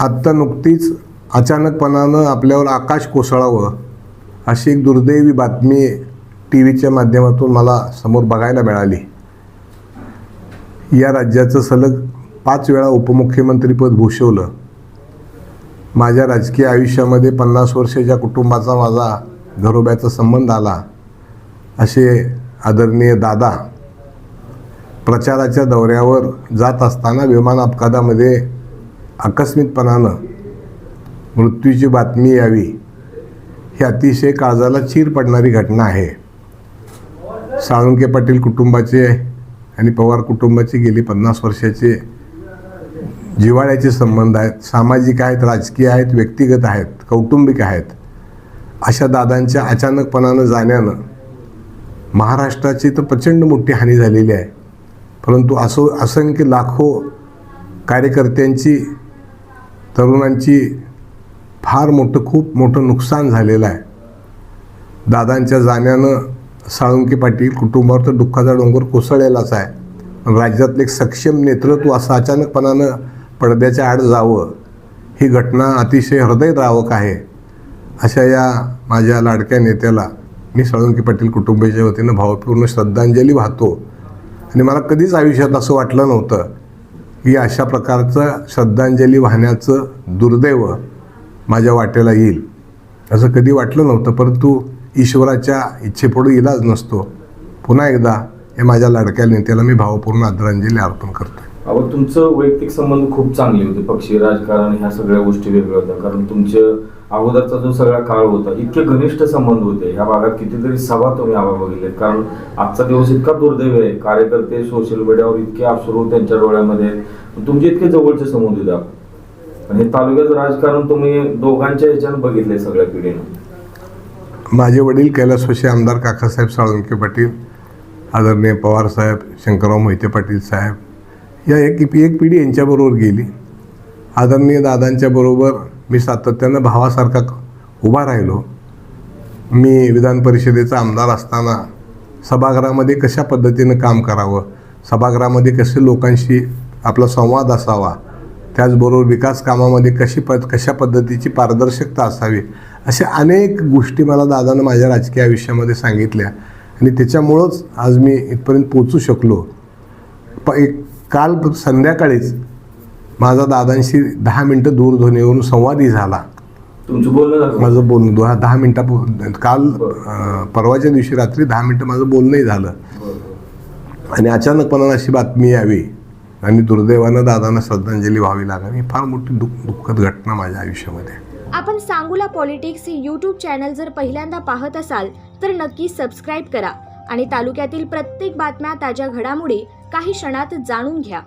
आत्ता नुकतीच अचानकपणानं आपल्यावर आकाश कोसळावं अशी एक दुर्दैवी बातमी टी व्हीच्या माध्यमातून मला समोर बघायला मिळाली. या राज्याचं सलग पाच वेळा उपमुख्यमंत्रीपद भूषवलं. माझ्या राजकीय आयुष्यामध्ये पन्नास वर्षाच्या कुटुंबाचा माझा घरोब्याचा संबंध आला. असे आदरणीय दादा प्रचाराच्या दौऱ्यावर जात असताना विमान अपघातामध्ये आकस्मिकपणानं मृत्यूची बातमी यावी ही अतिशय काळजाला चीर पडणारी घटना आहे. साळुंके पाटील कुटुंबाचे आणि पवार कुटुंबाचे गेली पन्नास वर्षाचे जिव्हाळ्याचे संबंध आहेत. सामाजिक आहेत राजकीय आहेत व्यक्तिगत आहेत कौटुंबिक आहेत. अशा दादांच्या अचानकपणानं जाण्यानं महाराष्ट्राची तर प्रचंड मोठी हानी झालेली आहे. परंतु असो असंख्य लाखो कार्यकर्त्यांची तरुणांची फार मोठं खूप मोठं नुकसान झालेलं आहे. दादांच्या जाण्यानं साळुंके पाटील कुटुंबावर तर दुःखाचा डोंगर कोसळलेलाच आहे. पण राज्यातलं एक सक्षम नेतृत्व असं अचानकपणानं पडद्याच्या आड जावं ही घटना अतिशय हृदयद्रावक आहे अशा या माझ्या लाडक्या नेत्याला मी साळुंके पाटील कुटुंबाच्या वतीनं भावपूर्ण श्रद्धांजली वाहतो. आणि मला कधीच आयुष्यात असं वाटलं नव्हतं की अशा प्रकारचं श्रद्धांजली वाहण्याचं दुर्दैव माझ्या वाटेला येईल. असं कधी वाटलं नव्हतं परंतु ईश्वराच्या इच्छेपुढे इलाज नसतो. पुन्हा एकदा या माझ्या लाडक्या नेत्याला मी भावपूर्ण आदरांजली अर्पण करतो अहो तुमचं वैयक्तिक संबंध खूप चांगले होते पक्षी राजकारण ह्या सगळ्या गोष्टी वेगळ्या होत्या. कारण तुमच्या अगोदरचा जो सगळा काळ होता इतके घनिष्ठ संबंध होते. ह्या भागात कितीतरी सभा तुम्ही आवा बघितले कारण आजचा दिवस इतका दुर्दैव आहे. कार्यकर्ते सोशल मीडियावर इतके अश्रू त्यांच्या डोळ्यामध्ये तुमचे इतके जवळचे संबंध होते. आणि हे तालुक्याचं राजकारण तुम्ही दोघांच्या ह्याच्यानं बघितले सगळ्या पिढीनं. माझे वडील कैलासवासी आमदार काकासाहेब साळुंके पाटील आदरणीय पवारसाहेब शंकरराव मोहिते पाटील साहेब या एक एक पिढी यांच्याबरोबर गेली. आदरणीय दादांच्या बरोबर मी सातत्यानं भावासारखा उभा राहिलो. मी विधान परिषदेचा आमदार असताना सभागृहामध्ये कशा पद्धतीनं काम करावं सभागृहामध्ये कसे लोकांशी आपला संवाद असावा त्याचबरोबर विकास कामामध्ये कशी पद कशा पद्धतीची पारदर्शकता असावी अशा अनेक गोष्टी मला दादानं माझ्या राजकीय आयुष्यामध्ये सांगितल्या. आणि त्याच्यामुळंच आज मी इथपर्यंत पोचू शकलो. प एक काल संध्याकाळीच माझा दादांशी दहा मिनटं दूरध्वनीवरून संवादही झाला. तुमचं बोलणं माझं बोलणं दहा दहा मिनटा काल परवाच्या दिवशी रात्री दहा मिनटं माझं बोलणंही झालं. आणि अचानकपणानं अशी बातमी यावी आणि दुर्दैवानं दादांना श्रद्धांजली व्हावी लागली ही फार मोठी दुःख दुःखद घटना माझ्या आयुष्यामध्ये. आपण सांगूला पॉलिटिक्स हे यूट्यूब चॅनल जर पहिल्यांदा पाहत असाल तर नक्की सबस्क्राईब करा आणि तालुक्यातील प्रत्येक बातम्या ताज्या घडामोडी काही क्षणात जाणून घ्या.